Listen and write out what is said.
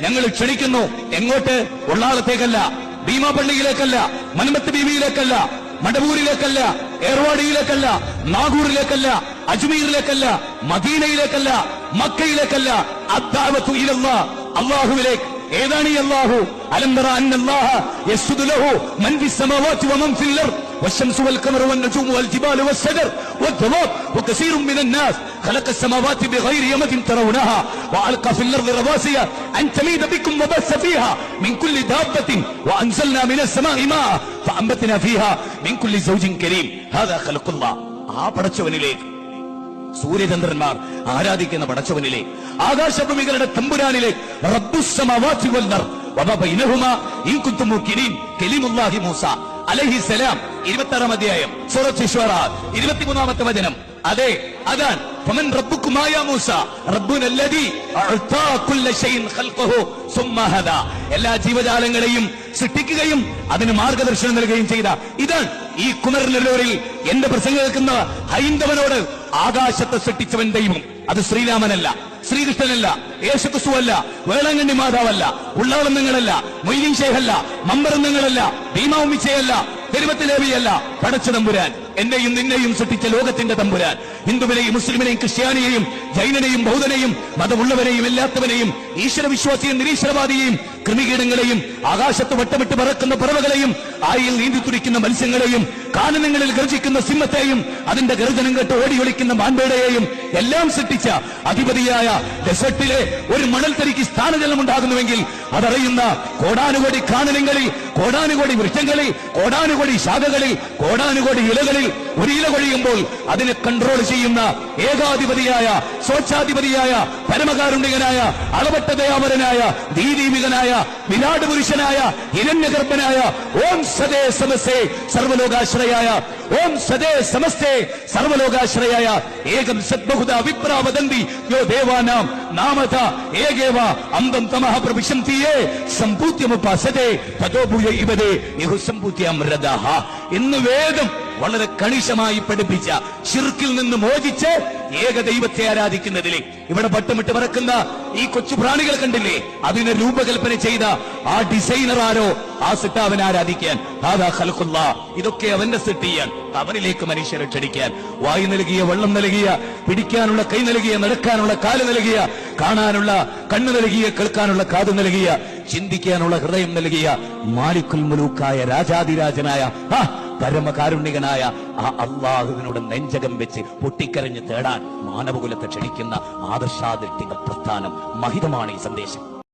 ഞങ്ങൾ ക്ഷണിക്കുന്നു. എങ്ങോട്ട്? ഉള്ളാളത്തേക്കല്ല. ഭീമാപള്ളിയിലേക്കല്ല. മൻമത്ത് ബീവിയിലേക്കല്ല. മടവൂരിലേക്കല്ല. ഏർവാടിയിലേക്കല്ല. നാഗൂറിലേക്കല്ല അജ്മീറിലേക്കല്ല. മദീനയിലേക്കല്ല. മക്കയിലേക്കല്ല. അദ്ദാവത്തു അള്ളാഹുവിലേക്ക് ഏതാണ് ഈ അള്ളാഹു അലന്തറ അന്നല്ലാഹ അന്ന അല്ലാഹ യസ്ജുദു ലഹു മൻ ഫിസ് സമാവാതി വമൻ ഫിൽ അർദ്. والشمس والقمر والنجوم والجبال والشجر والدواب وكثير من الناس خلق السماوات بغير يمد ترونها وألقى في الأرض رواسي أن تميد بكم وبث فيها من كل دابة وأنزلنا من السماء ماء فأنبتنا فيها من كل زوج كريم هذا خلق الله ആ പടച്ചവനിലേക്ക് സൂര്യചന്ദ്രന്മാർ ആരാധിക്കുന്ന പടച്ചവനിലെ ആകാശഭൂമികളുടെ തമ്പുരാനിലെ റബ്ബുസ്സമാവാതി വൽ അർദ് വമാ ബൈനഹുമാ ഇൻ കുൻതും മുഖിനീൻ കലിമുല്ലാഹി മൂസ അലൈഹിസ്സലാം ഇരുപത്താറാം അധ്യായം സൂറത്ത് ഇശ്വറ ഇരുപത്തിമൂന്നാമത്തെ വചനം. അതെ അതാണ്. ഫമൻ റബ്ബുക്കുമായ മൂസ റബ്ബുനല്ലദി അഅതാ കുല്ല ഷൈഇൻ ഖൽഖഹു സുമ്മ ഹദാ. എല്ലാ ജീവജാലങ്ങളെയും സൃഷ്ടിക്കുകയും അതിന് മാർഗദർശനം നൽകുകയും ചെയ്ത ഇതാണ് ഈ കുമരനെല്ലൂരിൽ എന്റെ പ്രസംഗം കേൾക്കുന്ന ഹൈന്ദവനോട് ആകാശത്തെ സൃഷ്ടിച്ചവൻ ദൈവം. അത് ശ്രീരാമനല്ല ശ്രീകൃഷ്ണനല്ല യേശുക്രിസ്തുവല്ല വേളങ്കണ്ണി മാതാവല്ല ഉള്ളവളന്നങ്ങളല്ല മൊയ്തീൻ ഷേഖല്ല മമ്പറന്നങ്ങളല്ല ഭീമാവുമിച്ചയല്ല പെരുമത്തിലേവിയല്ല പടച്ച തമ്പുരാൻ എന്നെയും നിന്നെയും സൃഷ്ടിച്ച ലോകത്തിന്റെ തമ്പുരാൻ. ഹിന്ദുവിനെയും മുസ്ലിമിനെയും ക്രിസ്ത്യാനിയെയും ജൈനനെയും ബൗദ്ധനെയും മതമുള്ളവരെയും എല്ലാത്തവനെയും ഈശ്വര വിശ്വാസിയും നിരീശ്വരവാദിയെയും കൃമികീടങ്ങളെയും ആകാശത്ത് വട്ടമിട്ട് പറക്കുന്ന പറവകളെയും ആയിൽ നീന്തി തുടിക്കുന്ന മത്സ്യങ്ങളെയും കാനനങ്ങളിൽ ഗർജിക്കുന്ന സിംഹത്തെയും അതിന്റെ ഗർജനം കേട്ട് ഓടി ഒളിക്കുന്ന മാൻപേടയെയും എല്ലാം സൃഷ്ടിച്ച അധിപതിയായ ഡെസർട്ടിലെ ഒരു മണൽത്തരിക്ക് സ്ഥാനജലം ഉണ്ടാകുന്നുവെങ്കിൽ അതറിയുന്ന കോടാനുകോടി കാനനങ്ങളിൽ കോടാനുകോടി വൃക്ഷങ്ങളിൽ കോടാനുകോടി ശാഖകളിൽ കോടാനുകോടി ഇലകളിൽ ഒരു ഇല കൊഴിയുമ്പോൾ അതിനെ കൺട്രോൾ ചെയ്യുന്ന ഏകാധിപതിയായ സ്വച്ഛാധിപതിയായ പരമകാരുണ്യകനായ അളവട്ട ദയാവരനായ ദീദീപികനായ വിരാട് പുരുഷനായ ഹിരണ്യഗർഭനായ ഓം സദേ സമസ്തേ സർവലോകാശ്രയായ ഓം സദേ സമസ്തേ സർവലോകാശ്രയായ ഏകം സദ്ബഹുത വിപ്രാവദന്തി യോ ദേവാനാം നാമത ഏകേവ അന്തം തമഹ പ്രവിശന്തിയേ സമ്പൂത്യമുപാസതേ തതോഭൂയ ഇവതേ യഹു സമ്പൂത്യമൃതഃ എന്ന് വേദം വളരെ കണിശമായി പഠിപ്പിച്ച ഷിർക്കിൽ നിന്ന് മോചിച്ച് ഏക ദൈവത്തെ ആരാധിക്കുന്നതിലെ ഇവിടെ പട്ടുമിട്ട് പറക്കുന്ന ഈ കൊച്ചു പ്രാണികൾ കണ്ടില്ലേ? അതിനെ രൂപകൽപ്പന ചെയ്ത ആ ഡിസൈനർ ആരോ? ആ സിട്ടാവിനെ ആരാധിക്കാൻ. ഇതൊക്കെ അവന്റെ സിട്ടിയാൻ അവനിലേക്ക് മനുഷ്യരെ ക്ഷണിക്കാൻ. വായു നൽകിയ വെള്ളം നൽകിയ പിടിക്കാനുള്ള കൈ നൽകിയ നടക്കാനുള്ള കാൽ നൽകിയ കാണാനുള്ള കണ്ണ് നൽകിയ കേൾക്കാനുള്ള കാത് നൽകിയ ചിന്തിക്കാനുള്ള ഹൃദയം നൽകിയ മാലിക്കുൽ മുലൂക്കായ രാജാതിരാജനായ ആ പരമകാരുണ്യകനായ ആ അള്ളാഹുവിനോട് നെഞ്ചകം വെച്ച് പൊട്ടിക്കരഞ്ഞ് തേടാൻ മാനവകുലത്തെ ക്ഷണിക്കുന്ന ആദർശാദൃഷ്ടിക പ്രസ്ഥാനം മഹിതമാണ് ഈ സന്ദേശം.